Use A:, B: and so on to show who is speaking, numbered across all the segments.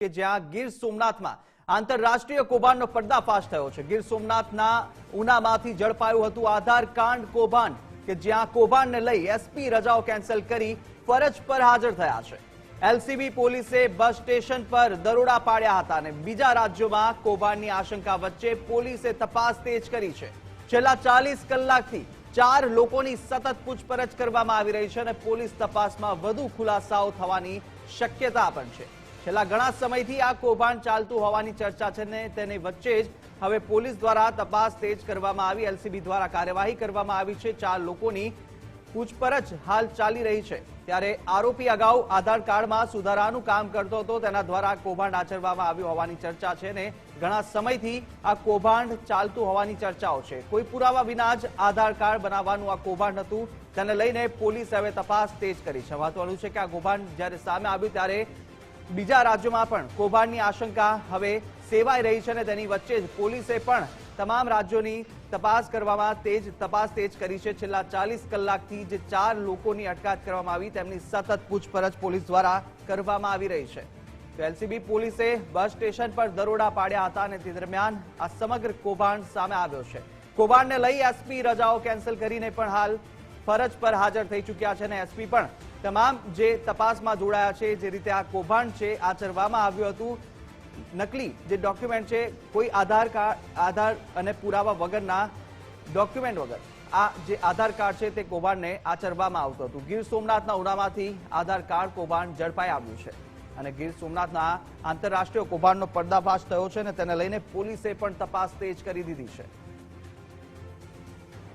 A: જ્યાં ગીર સોમનાથમાં આંતરરાષ્ટ્રીય કૌભાંડનો પર્દાફાશ થયો છે. ગીર સોમનાથના ઉનામાંથી ઝડપાયું હતું આધાર કાંડ કૌભાંડ, કે જ્યાં કૌભાંડને લઈ એસપી રજાઓ કેન્સલ કરી ફરજ પર હાજર થયા છે. એલસીબી પોલીસે બસ સ્ટેશન પર દરોડા પાડ્યા હતા અને બીજા રાજ્યોમાં કૌભાંડની આશંકા વચ્ચે પોલીસે તપાસ તેજ કરી છે. છેલ્લા ચાલીસ કલાકથી ચાર લોકોની સતત પૂછપરછ કરવામાં આવી રહી છે અને પોલીસ તપાસમાં વધુ ખુલાસાઓ થવાની શક્યતા પણ છે. છેલ્લા ઘણા સમયથી આ કૌભાંડ ચાલતું હોવાની ચર્ચા છે ને તેની વચ્ચે જ હવે પોલીસ દ્વારા તપાસ તેજ કરવામાં આવી. એલસીબી દ્વારા કાર્યવાહી કરવામાં આવી છે. ચાર લોકોની પૂછપરછ હાલ ચાલી રહી છે. ત્યારે આરોપી અગાઉ આધાર કાર્ડમાં સુધારાનું કામ કરતો હતો. તેના દ્વારા કૌભાંડ આચરવામાં આવ્યું હોવાની ચર્ચા છે ને ઘણા સમયથી આ કૌભાંડ ચાલતું હોવાની ચર્ચાઓ છે. કોઈ પુરાવા વિના જ આધાર કાર્ડ બનાવવાનું આ કૌભાંડ હતું. તેને લઈને પોલીસ હવે તપાસ તેજ કરી છે. મહત્વનું છે કે આ કૌભાંડ જ્યારે સામે આવ્યું ત્યારે બીજા રાજ્યોમાં પણ કૌભાંડની આશંકા હવે સેવાઈ રહી છે અને તેની વચ્ચે જ પોલીસે પણ તમામ રાજ્યોની તપાસ કરવામાં તેજ તપાસ તેજ કરી છે. છેલ્લા ચાલીસ કલાકથી જે ચાર લોકોની અટકાયત કરવામાં આવી તેમની સતત પૂછપરછ પોલીસ દ્વારા કરવામાં આવી રહી છે. તો એલસીબી પોલીસે બસ સ્ટેશન પર દરોડા પાડ્યા હતા અને તે દરમિયાન આ સમગ્ર કૌભાંડ સામે આવ્યો છે. કૌભાંડને લઈ એસપી રજાઓ કેન્સલ કરીને પણ હાલ ફરજ પર હાજર થઈ ચૂક્યા છે અને એસપી પણ તમામ જે તપાસમાં જોડાયા છે, જે રીતે આ કૌભાંડ છે, આચરવામાં આવ્યું હતું, નકલી જે ડોક્યુમેન્ટ છે, કોઈ આધાર કાર્ડ, આધાર અને પુરાવા વગરના ડોક્યુમેન્ટ વગર આ જે આધાર કાર્ડ છે તે કૌભાંડને આચરવામાં આવતું હતું. ગીર સોમનાથના ઉનામાંથી આધાર કાર્ડ કૌભાંડ ઝડપાઈ આવ્યું છે અને ગીર સોમનાથના આંતરરાષ્ટ્રીય કૌભાંડનો પર્દાફાશ થયો છે અને તેને લઈને પોલીસે પણ તપાસ તેજ કરી દીધી છે.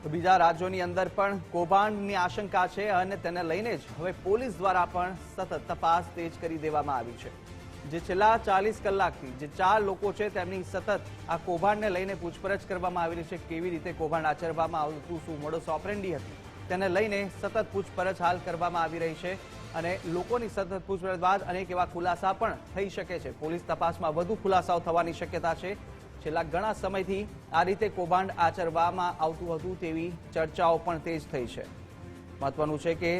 A: તો બીજા રાજ્યોની અંદર પણ કૌભાંડની આશંકા છે અને તેને લઈને જ હવે પોલીસ દ્વારા પણ સતત તપાસ તેજ કરી દેવામાં આવી છે. જે છેલ્લા ચાલીસ કલાકથી જે ચાર લોકો છે તેમની સતત આ કૌભાંડને લઈને પૂછપરછ કરવામાં આવી રહી છે, કેવી રીતે કૌભાંડ આચરવામાં આવતું, શું મોડો ઓપરેન્ડી હતી, તેને લઈને સતત પૂછપરછ હાલ કરવામાં આવી રહી છે અને લોકોની સતત પૂછપરછ બાદ અનેક એવા ખુલાસા પણ થઈ શકે છે. પોલીસ તપાસમાં વધુ ખુલાસાઓ થવાની શક્યતા છે. છેલ્લા ઘણા સમયથી આ રીતે કૌભાંડ આચરવામાં આવતું હતું તેવી ચર્ચાઓ પણ તેજ થઈ છે. મહત્વનું છે કે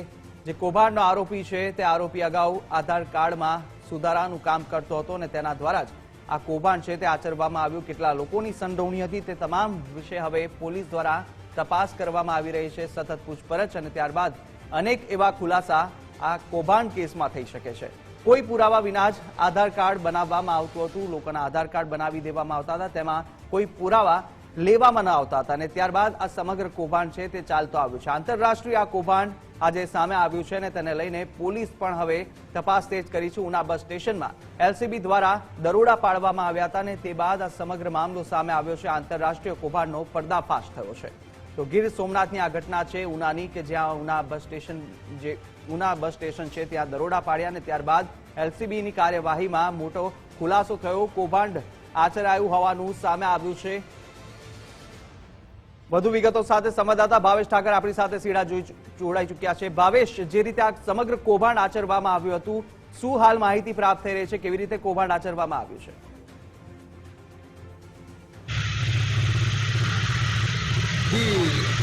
A: જે કૌભાંડનો આરોપી છે, તે આરોપી અગાઉ આધાર કાર્ડમાં સુધારાનું કામ કરતો હતો અને તેના દ્વારા જ આ કૌભાંડ છે તે આચરવામાં આવ્યું. કેટલા લોકોની સંડોવણી હતી તે તમામ વિશે હવે પોલીસ દ્વારા તપાસ કરવામાં આવી રહી છે. સતત પૂછપરછ અને ત્યારબાદ અનેક એવા ખુલાસા આ કૌભાંડ કેસમાં થઈ શકે છે. કોઈ પુરાવા વિના જ આધાર કાર્ડ બનાવવામાં આવતું હતું. લોકોના આધાર કાર્ડ બનાવી દેવામાં આવતા હતા. તેમાં કોઈ પુરાવા લેવામાં ન આવતા હતા અને ત્યારબાદ આ સમગ્ર કૌભાંડ છે તે ચાલતો આવ્યું છે. આંતરરાષ્ટ્રીય આ કૌભાંડ આજે સામે આવ્યું છે અને તેને લઈને પોલીસ પણ હવે તપાસ તેજ કરી છે. ઉના બસ સ્ટેશનમાં એલસીબી દ્વારા દરોડા પાડવામાં આવ્યા હતા અને તે બાદ આ સમગ્ર મામલો સામે આવ્યો છે. આંતરરાષ્ટ્રીય કૌભાંડનો પર્દાફાશ થયો છે. તો ગીર સોમનાથની આ ઘટના છે ઉનાની કે જ્યાં ઉના બસ સ્ટેશન જે ઉના બસ સ્ટેશન છે ત્યાં દરોડા પાડ્યા અને ત્યારબાદ એલસીબીની કાર્યવાહીમાં મોટો ખુલાસો થયો. કૌભાંડ આચરાયું હોવાનું સામે આવ્યું છે. વધુ વિગતો સાથે સંવાદદાતા ભાવેશ ઠાકર આપણી સાથે સીડા જોડાઈ ચૂક્યા છે. ભાવેશ, જે રીતે આ સમગ્ર કૌભાંડ આચરવામાં આવ્યું હતું, શું હાલ માહિતી પ્રાપ્ત થઈ રહી છે? કેવી રીતે કૌભાંડ આચરવામાં આવ્યું છે?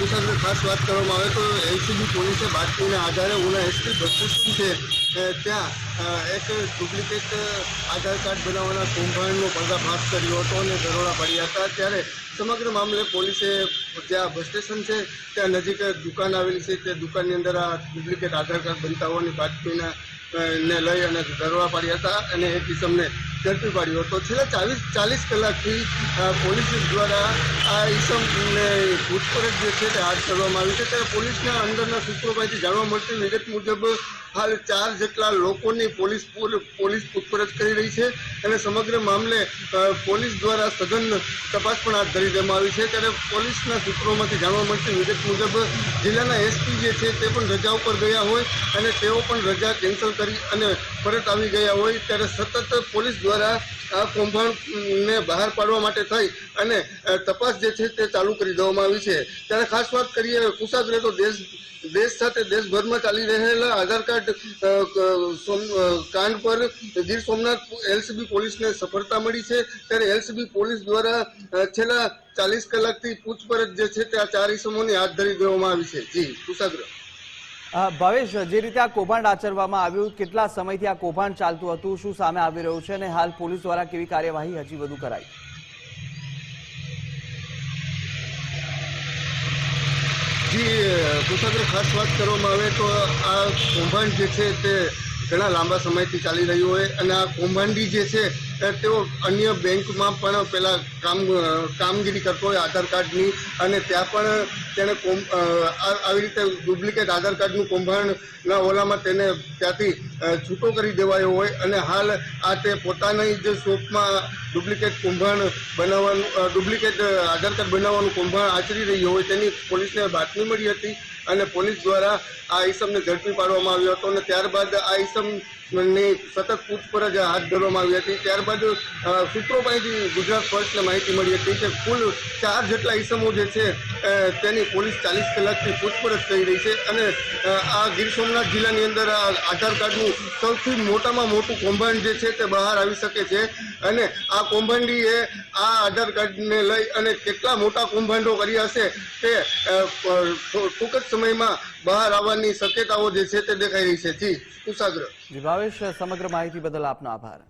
B: જી ખાસ વાત કરવામાં આવે તો એલસીબી પોલીસે બાતમીના આધારે ઉના એસપી સ્ટેશન છે ત્યાં એક ડુપ્લિકેટ આધાર કાર્ડ બનાવવાના કૌભાંડનો પર્દાફાશ કર્યો હતો અને દરોડા પડ્યા હતા. ત્યારે સમગ્ર મામલે પોલીસે જ્યાં બસ સ્ટેશન છે, ત્યાં નજીક દુકાન આવેલી છે. તે દુકાનની અંદર આ ડુપ્લિકેટ આધાર કાર્ડ બનતા હોવાની બાતમીના ને લઈ અને દરોડા પાડ્યા હતા અને એ કિસમને ઝડપી પાડ્યો. હતો છેલ્લા ચાલીસ ચાલીસ કલાકથી પોલીસ દ્વારા આ ઈસમને પૂછપરછ જે છે તે હાથ ધરવામાં આવી છે. ત્યારે પોલીસના અંદરના સૂત્રો પાસેથી જાણવા મળતી વિગત મુજબ હાલ ચાર જેટલા લોકોની પોલીસ પોલીસ પૂછપરછ કરી રહી છે અને સમગ્ર મામલે પોલીસ દ્વારા સઘન તપાસ પણ હાથ ધરી દેવામાં આવી છે. ત્યારે પોલીસના સૂત્રોમાંથી જાણવા મળતી વિગત મુજબ જિલ્લાના એસપી જે છે તે પણ રજા ઉપર ગયા હોય અને તેઓ પણ રજા કેન્સલ કરી અને પરત આવી ગયા હોય ત્યારે સતત પોલીસ દ્વારા આ કૌભાંડને બહાર પાડવા માટે થઈ અને તપાસ જે છે તે ચાલુ કરી દેવામાં આવી છે. ત્યારે ખાસ વાત કરીએ કુશાગ્રે રહેતો દેશ દેશ સાથે દેશભરમાં ચાલી રહેલા આધાર કાર્ડ કાંડ પર ગીર સોમનાથ એલસીબી પોલીસને સફળતા મળી છે. ત્યારે એલસીબી પોલીસ દ્વારા છેલ્લા ચાલીસ કલાકથી પૂછપરછ જે છે તે આ ચાર ઇસમોની હાથ ધરી દેવામાં આવી છે. જી કુશાગ્ર
A: અ, ભાવેશ, જે રીતે આ કૌભાંડ આચરવામાં આવ્યું, કેટલા સમયથી આ કૌભાંડ ચાલતું હતું, શું સામે આવી રહ્યું છે અને હાલ પોલીસ દ્વારા કેવી કાર્યવાહી હજી વધુ કરાઈ?
B: જી કુશાગ્ર ખાસ વાત કરવામાં આવે તો આ કૌભાંડ જે છે તે ઘણા લાંબા સમયથી ચાલી રહ્યું હોય અને આ કૌભાંડી જે છે તેઓ અન્ય બેંકમાં પણ પેલા કામ કામગીરી કરતો હોય આધાર કાર્ડની અને ત્યાં પણ તેણે કોમ આવી રીતે ડુપ્લિકેટ આધાર કાર્ડનું કૌભાંડના ઓલામાં તેને ત્યાંથી છૂટો કરી દેવાયો હોય અને હાલ આ તે પોતાની જ શોપમાં ડુપ્લિકેટ કૌભાંડ બનાવવાનું ડુપ્લિકેટ આધાર કાર્ડ બનાવવાનું કૌભાંડ આચરી રહ્યો હોય તેની પોલીસને બાતમી મળી હતી. અને પોલીસ દ્વારા આ ઈસમને ઝડપી પાડવામાં આવ્યો હતો અને ત્યારબાદ આ ઈસમની સતત પૂછપરછ હાથ ધરવામાં આવી હતી. ત્યારબાદ સૂત્રો પાસેથી ગુજરાત ફર્સ્ટને માહિતી મળી હતી કે કુલ ચાર જેટલા ઈસમો જે છે તેની પોલીસ ચાલીસ કલાકથી પૂછપરછ કરી રહી છે અને આ ગીર સોમનાથ જિલ્લાની અંદર આધાર કાર્ડનું સૌથી મોટામાં મોટું કૌભાંડ જે છે તે બહાર આવી શકે છે. અને આ કૌભાંડીએ આ આધાર કાર્ડને લઈ અને કેટલા મોટા કૌભાંડો કર્યા હશે તે ટૂંક જ સમયમાં બહાર આવવાની શક્યતાઓ જે છે તે દેખાઈ રહી છે. જી કુશાગ્ર
A: જી, ભાવેશ, સમગ્ર માહિતી બદલ આપનો આભાર.